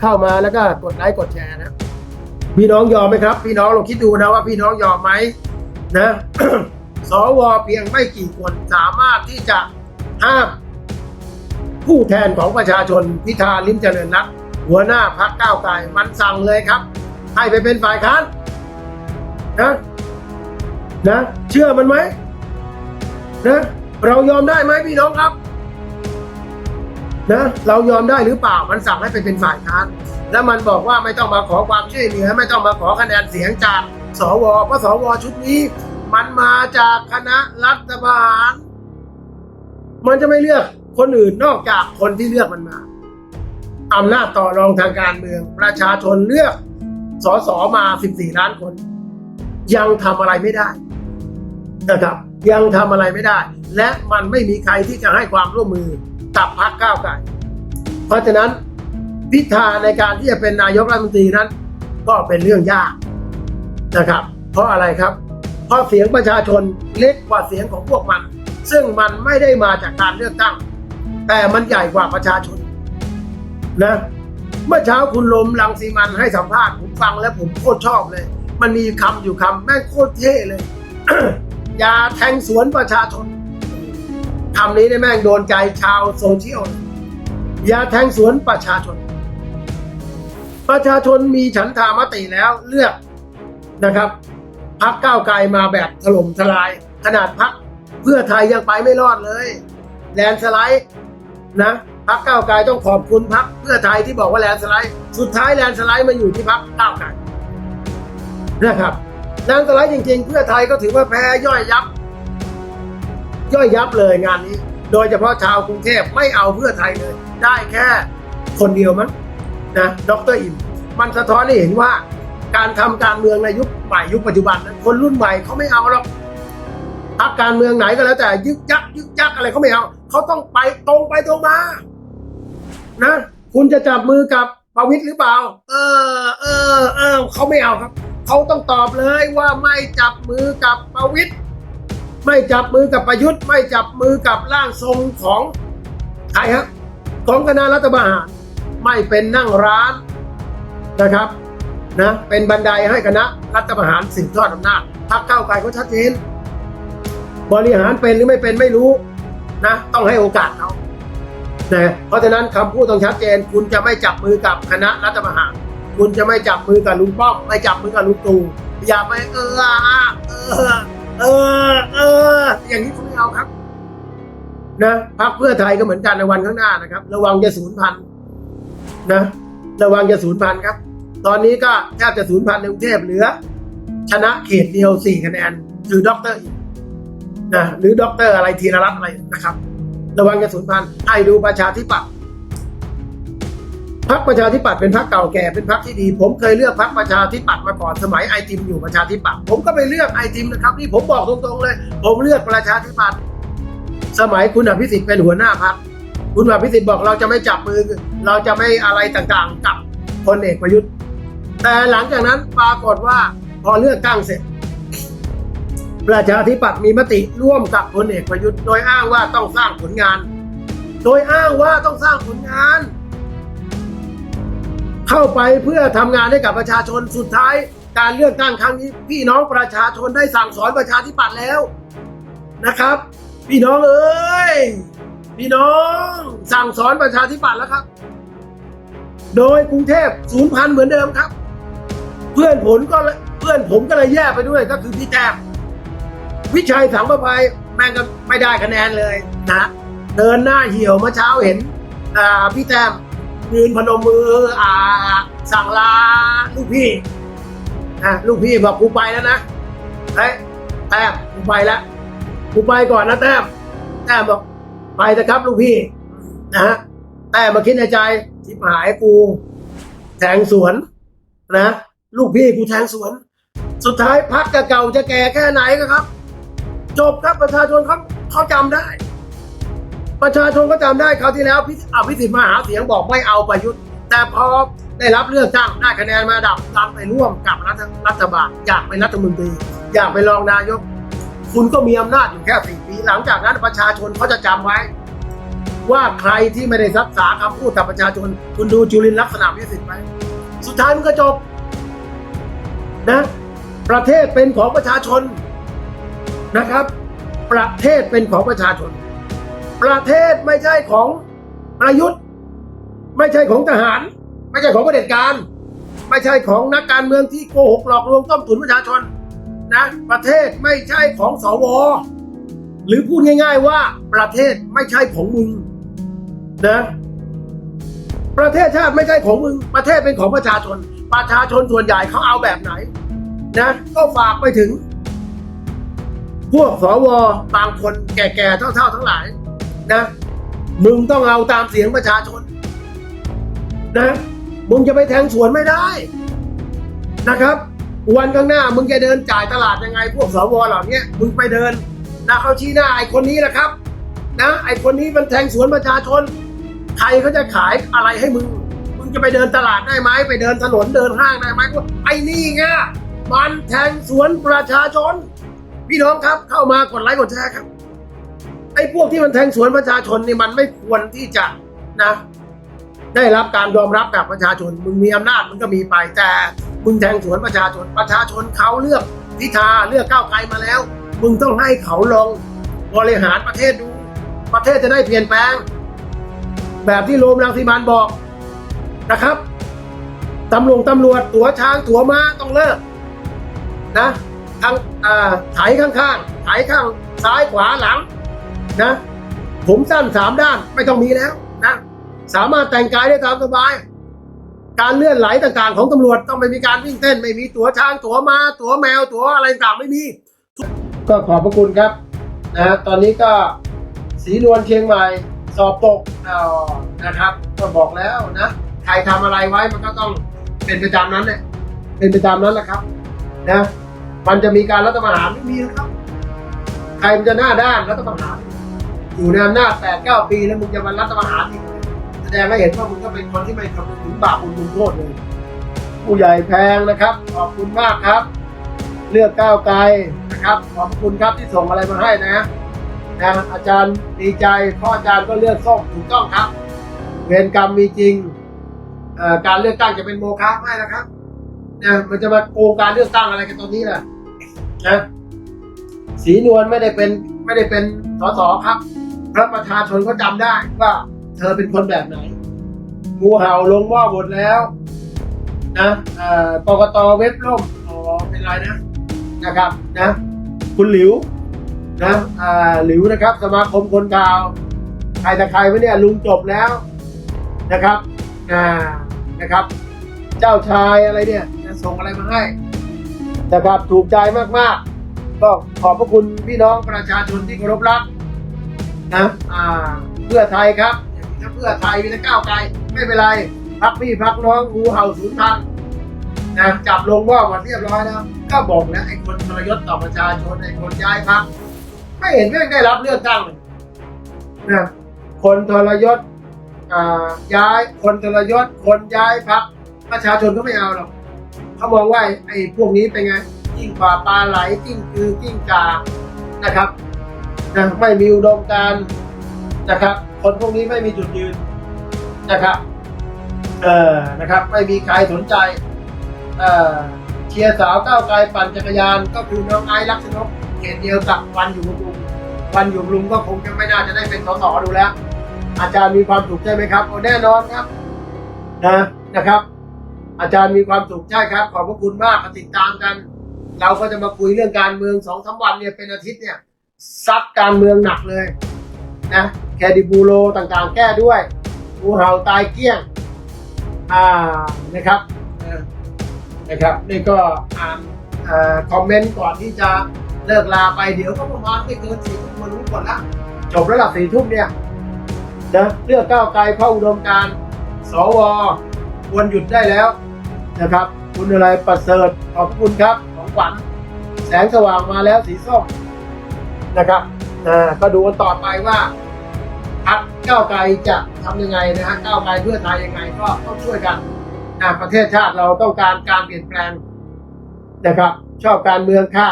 เข้ามาแล้วก็กดไลค์กดแชร์นะ พี่น้องยอมไหมครับ พี่น้องลองคิดดูนะว่าพี่น้องยอมไหมนะสวเพียงไม่กี่คนสามารถที่จะห้ามผู้แทนของประชาชนพิธาลิมเจริญรัตน์หัวหน้าพักก้าวไกลมันสั่งเลยครับ ให้ไปเป็นฝ่ายค้านนะนะ เชื่อมันไหมนะเรายอมได้ไหมพี่น้องครับ นะเรายอมได้หรือเปล่ามันสั่งให้ไปเป็นฝ่ายค้านแล้วมันบอกว่าไม่ต้องมาขอความช่วยเหลือไม่ต้องมาขอคะแนนเสียงจากสวเพราะสวชุดนี้ มันมาจากคณะรัฐบาล มันจะไม่เลือกคนอื่นนอกจากคนที่เลือกมันมาอำนาจต่อรองทางการเมือง ประชาชนเลือกสสมา 14 ล้านคน ยังทำอะไรไม่ได้นะครับ ยังทำอะไรไม่ได้ และมันไม่มีใครที่จะให้ความร่วมมือ กับพรรคก้าวไกลเพราะฉะนั้นพิธาในการที่จะเป็นนายกรัฐมนตรีนั้น ก็เป็นเรื่องยากนะครับ เพราะอะไรครับ เพราะเสียงประชาชนเล็กกว่าเสียงของพวกมัน ซึ่งมันไม่ได้มาจากการเลือกตั้ง แต่มันใหญ่กว่าประชาชนนะเมื่อเช้าคุณลมลังสีมันให้สัมภาษณ์ผมฟังแล้วผมโคตรชอบเลย มันมีคำอยู่คำแม่งโคตรเท่เลย อย่าแทงสวนประชาชน คำนี้เนี่ยแม่งโดนใจชาวโซเชียลยอย่าแทงสวนประชาชน ประชาชนมีฉันทามติแล้วเลือกนะครับพักก้าวไกลมาแบบถล่มทลาย ขนาดพักเพื่อไทยยังไปไม่รอดเลยแลนสไลด์นะพักก้าวไกลต้องขอบคุณพักเพื่อไทยที่บอกว่าแลนสไลด์สุดท้ายแลนสไลด์มาอยู่ที่พักก้าวไกลนะครับแลนสไลด์จริง ๆ เพื่อไทยก็ถือว่าแพ้ย่อยยับ ย่อยยับเลยงานนี้ โดยเฉพาะชาวกรุงเทพไม่เอาเพื่อไทยเลย ได้แค่คนเดียวมั้งนะดรอิมมันสะท้อนให้เห็นว่า การทำการเมืองในยุคใหม่ยุคปัจจุบันนั้นคนรุ่นใหม่เขาไม่เอาหรอกพรรคการเมืองไหนก็แล้วแต่ยึกยักยึกยักอะไรเขาไม่เอาเขาต้องไปตรงไปตรงมานะคุณจะจับมือกับประวิตยหรือเปล่า เออ เออ เออเขาไม่เอาครับ เขาต้องตอบเลยว่าไม่จับมือกับประวิตย ไม่จับมือกับประยุทธ์ ไม่จับมือกับร่างทรงของใครฮะของคณะรัฐบาลไม่เป็นนั่งร้านนะครับนะเป็นบันไดให้คณะรัฐประหารสืบทอดอำนาจพรรคก้าไกลเขาชัดเจนบริหารเป็นหรือไม่เป็นไม่รู้นะต้องให้โอกาสเขานะเพราะฉะนั้นคำพูดต้องชัดเจน คุณจะไม่จับมือกับคณะรัฐประหารคุณจะไม่จับมือกับลุงป้อมไม่จับมือกับลุงตู่อย่าไปเออเออ เออ เออ อย่างนี้คุณไม่เอาครับนะพรรคเพื่อไทยก็เหมือนกันในวันข้างหน้านะครับ ระวังจะสูญพันธุ์นะ ระวังจะสูญพันธุ์ครับ ตอนนี้ก็แทบจะสูญพันธุ์ในกรุงเทพเหลือ ชนะเขตเดียวสี่คะแนนคือด็อกเตอร์อีกนะหรือด็อกเตอร์อะไรธีรรัตน์อะไรนะครับ ระวังจะสูญพันธุ์ให้ดูประชาธิปัตย์ พรรคประชาธิปัตย์เป็นพรรคเก่าแก่เป็นพรรคที่ดี ผมเคยเลือกพรรคประชาธิปัตย์มาก่อนสมัยไอติมอยู่ประชาธิปัตย์ผมก็ไปเลือกไอติมนะครับนี่ผมบอกตรงๆเลย ผมเลือกประชาธิปัตย์สมัยคุณอภิสิทธิ์เป็นหัวหน้าพรรคคุณอภิสิทธิ์บอกเราจะไม่จับมือ เราจะไม่อะไรต่างๆ กับพลเอกประยุทธ์ แต่หลังจากนั้นปรากฏว่าพอเลือกตั้งเสร็จ ประชาธิปัตย์มีมติร่วมกับพลเอกประยุทธ์ โดยอ้างว่าต้องสร้างผลงาน โดยอ้างว่าต้องสร้างผลงาน เข้าไปเพื่อทำงานให้กับประชาชนสุดท้าย การเลือกตั้งครั้งนี้ พี่น้องประชาชนได้สั่งสอนประชาธิปัตย์แล้วนะครับ พี่น้องเอ้ยพี่น้องสั่งสอนประชาธิปัตย์แล้วครับ โดยกรุงเทพศูนย์พันเหมือนเดิมครับ เพื่อนผมก็เพื่อนผมก็เลยแย่ไปด้วยก็คือพี่แต้มวิชัยสังประภัยแม่งก็ไม่ได้คะแนนเลยนะ เดินหน้าเหี่ยวเมื่อเช้าเห็นอ่าพี่แต้ม ยืนพนมมืออ่า สั่งลาลูกพี่นะลูกพี่บอกกูไปแล้วนะเฮ้ยแต้มกูไปแล้วกูไปก่อนนะแต้มแต้มบอกไปเถอะครับลูกพี่นะฮะแต้มมาคิดในใจทิบหายกู แทงสวนนะลูกพี่กูแทงสวน สุดท้ายพักจะเก่าจะแก่แค่ไหนก็ครับ จบครับประชาชนเขาเขาจำได้ ประชาชนก็จำได้คราวที่แล้วพิอภิสิทธิ์มาหาเสียงบอกไม่เอาประยุทธ์ แต่พอได้รับเลือกตั้งได้คะแนนมาดับดันไปร่วมกับรัฐรัฐบาลอยากเป็นรัฐมนตรี อยากเป็นรองนายก คุณก็มีอำนาจอยู่แค่สี่ปี หลังจากนั้นประชาชนเขาจะจำไว้ ว่าใครที่ไม่ได้รักษาคำพูดกับประชาชน คุณดูจุลินลักษณะวิสิทธิ์ไหมสุดท้ายมันก็จบนะประเทศเป็นของประชาชนนะครับ ประเทศเป็นของประชาชน ประเทศไม่ใช่ของประยุทธ์ ไม่ใช่ของทหาร ไม่ใช่ของเผด็จการ ไม่ใช่ของนักการเมืองที่โกหกหลอกลวงต้มตุ๋นประชาชนนะประเทศไม่ใช่ของสวหรือพูดง่าย ๆว่าประเทศไม่ใช่ของมึงนะประเทศชาติไม่ใช่ของมึง ประเทศเป็นของประชาชน ประชาชนส่วนใหญ่เขาเอาแบบไหน นะ ก็ฝากไปถึง พวกสวบางคนแก่ๆเท่าๆทั้งหลาย นะ มึงต้องเอาตามเสียงประชาชน นะ มึงจะไปแทงสวนไม่ได้นะครับ วันข้างหน้า มึงจะเดินจ่ายตลาดยังไง พวกสวเหล่านี้มึงไปเดินนะเขาชี้หน้าไอ้คนนี้แหละครับ นะไอ้คนนี้มันแทงสวนประชาชน ใครเขาจะขายอะไรให้มึง มึงจะไปเดินตลาดได้ไหมไปเดินถนนเดินห้างได้ไหมไอ้นี่ไงมันแทงสวนประชาชน พี่น้องครับเข้ามากดไลค์กดแชร์ครับ ไอ้พวกที่มันแทงสวนประชาชนนี่มันไม่ควรที่จะนะ ได้รับการยอมรับจากประชาชน มึงมีอำนาจมึงก็มีไปแต่มึงแทงสวนประชาชนประชาชนเขาเลือกพิธาเลือกก้าวไกลมาแล้ว มึงต้องให้เขาลองบริหารประเทศดู ประเทศจะได้เปลี่ยนแปลง แบบที่โรมรังสีมันบอกนะครับตำรวจตำรวจตัวช้างตัวม้าต้องเลิกนะทางอ่าไถข้างๆไถข้างซ้ายขวาหลัง นะ ผมสั้นสามด้านไม่ต้องมีแล้วนะสามารถแต่งกายได้ตามสบาย การเลื่อนไหลต่างๆ ของตำรวจต้องไม่มีการวิ่งเต้น ไม่มีตั๋วช้างตั๋วม้าตั๋วแมวตั๋วอะไรต่างไม่มี ก็ขอบพระคุณครับนะฮะตอนนี้ก็สีนวลเชียงใหม่สอบตกเอานะครับ ก็บอกแล้วนะใครทำอะไรไว้มันก็ต้องเป็นไปตามนั้นแหละเป็นไปตามนั้นแหละครับนะมันจะมีการรัฐประหารไม่มีนะครับ ใครมันจะหน้าด้านรัฐประหาร อยู่ในอำนาจแปดเก้าปีแล้วมึงจะมารัฐประหารอีกแสดงให้เห็นว่ามึงก็เป็นคนที่ไม่คำนึงถึงบาปบุญคุณโทษเลย ผู้ใหญ่แพงนะครับ ขอบคุณมากครับ เลือกก้าวไกลนะครับ ขอบคุณครับที่ส่งอะไรมาให้นะนะอาจารย์ดีใจพราะอาจารย์ก็เลือกส้มถูกต้องครับ เวรกรรมมีจริงการเลือกตั้งจะเป็นโมฆะไม่นะครับนะมันจะมาโกงการเลือกตั้งอะไรกันตรงนี้ล่ะนะสีนวลไม่ได้เป็นไม่ได้เป็นสสครับ พระประชาชนก็จำได้ว่าเธอเป็นคนแบบไหนงูเห่าลงหม้อหมดแล้วนะเอ่อกกตเว็บล่มอ๋อเป็นไรนะนะครับนะคุณหลิวนะหลิวนะครับ สมาคมคนข่าวใครแต่ใครไวะเนี่ยลุงจบแล้วนะครับอ่านะครับ เจ้าชายอะไรเนี่ยส่งอะไรมาให้นะครับถูกใจมากๆก็ขอบพระคุณพี่น้องประชาชนที่เคารพรัก นะอ่าเพื่อไทยครับอย่างนี้ถ้าเพื่อไทยมีแต่ก้าวไกลไม่เป็นไรพักพี่พักน้องงูเห่าศูนย์พันนะจับลงว่าวันเรียบร้อยแล้วก็บอกแล้วไอ้คนทรยศต่อประชาชนไอ้คนย้ายพักไม่เห็นแม่งได้รับเลือกตั้งเลยนะคนทรยศย้ายคนทรยศคนย้ายพักประชาชนก็ไม่เอาหรอกเขามองว่าไอ้พวกนี้เป็นไงกิ้งกว่าปลาไหลกิ้งคือกิ้งกานะครับ นะไม่มีอุดมการณ์นะครับ คนพวกนี้ไม่มีจุดยืนนะครับเออนะครับ ไม่มีใครสนใจเออเชียร์สาวก้าวไกลปั่นจักรยาน ก็คือน้องไอซ์ลักษณกเขตเดียวกับวันอยู่บำรุงวันอยู่บำรุงก็คงจะไม่น่าจะได้เป็นสสดูแล้ว อาจารย์มีความสุขใช่ไหมครับโอ้แน่นอนครับนะนะครับ อาจารย์มีความสุขใช่ครับ ขอบพระคุณมากติดตามกัน เราก็จะมาคุยเรื่องการเมืองสองสามวันเนี่ยเป็นอาทิตย์เนี่ย ซัดการเมืองหนักเลยนะแคดิบูโรต่างๆ แก้ด้วยงูเห่าตายเกลี้ยง อ่านะครับนะครับ นี่ก็อ่านอคอมเมนต์ก่อนที่จะเลิกลาไปเดี๋ยวก็ประมาณไม่เกินสี่ทุ่มมารู้หมดละจบแล้วหลับสี่ทุ่มเนี่ยนะเลือกก้าวไกลเข้าอุดมการสวควรหยุดได้แล้วนะครับ คุณอะไรประเสริฐขอบคุณครับ ของขวัญแสงสว่างมาแล้วสีส้ม นะครับอ่าก็ดูกันต่อไปว่าพักก้าวไกลจะทำยังไงนะฮะก้าวไกลเพื่อไทยยังไงก็ต้องช่วยกันนะประเทศชาติเราต้องการการเปลี่ยนแปลงนะครับ ชอบการเมืองค่ะ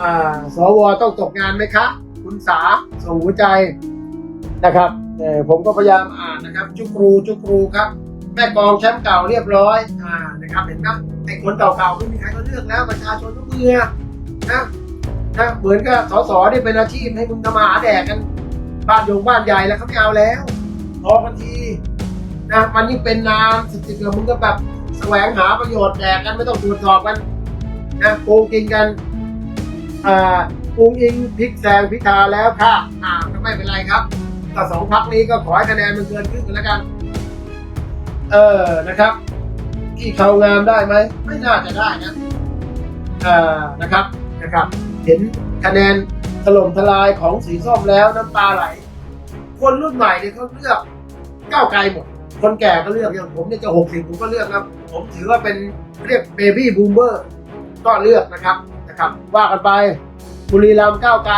อ่าสวต้องตกงานไหมคะคุณสาส่งหัวใจนะครับเออผมก็พยายามอ่านนะครับ จุกรูจุกรูครับ แม่กองแชมป์เก่าเรียบร้อยอ่านะครับเห็นไหมไอ้คนเก่าๆไม่มีใครเขาเลือกแล้วประชาชนทุกเบื่อนะ นะเหมือนกับสสนี่เป็นอาชีพให้มึงทำมาหาแดกกัน บ้านโยงบ้านใหญ่แล้วเขาไม่เอาแล้วพอกันทีนะมันยิ่งเป็นนานสิบสิบเดือนมึงก็แบบแสวงหาประโยชน์แดกกันไม่ต้องตรวจสอบกันนะโกงกินกันอ่าปุงอิงพลิกแซงพิธาแล้วค่ะอ่าก็ไม่เป็นไรครับแต่สองพักนี้ก็ขอให้คะแนนมันเกินครึ่งกันแล้วกัน เออนะครับที่เขางามได้ไหม ไม่น่าจะได้นะอ่านะครับนะครับ เห็นคะแนนถล่มทลายของสีส้มแล้วน้ำตาไหล คนรุ่นใหม่เนี่ยเขาเลือกก้าวไกลหมด คนแก่ก็เลือกอย่างผมเนี่ยจะหกสิบผมก็เลือกครับ ผมถือว่าเป็นเรียกเบบี้บูมเบอร์ก็เลือกนะครับนะครับ ว่ากันไปบุรีรัมย์ก้าวไกล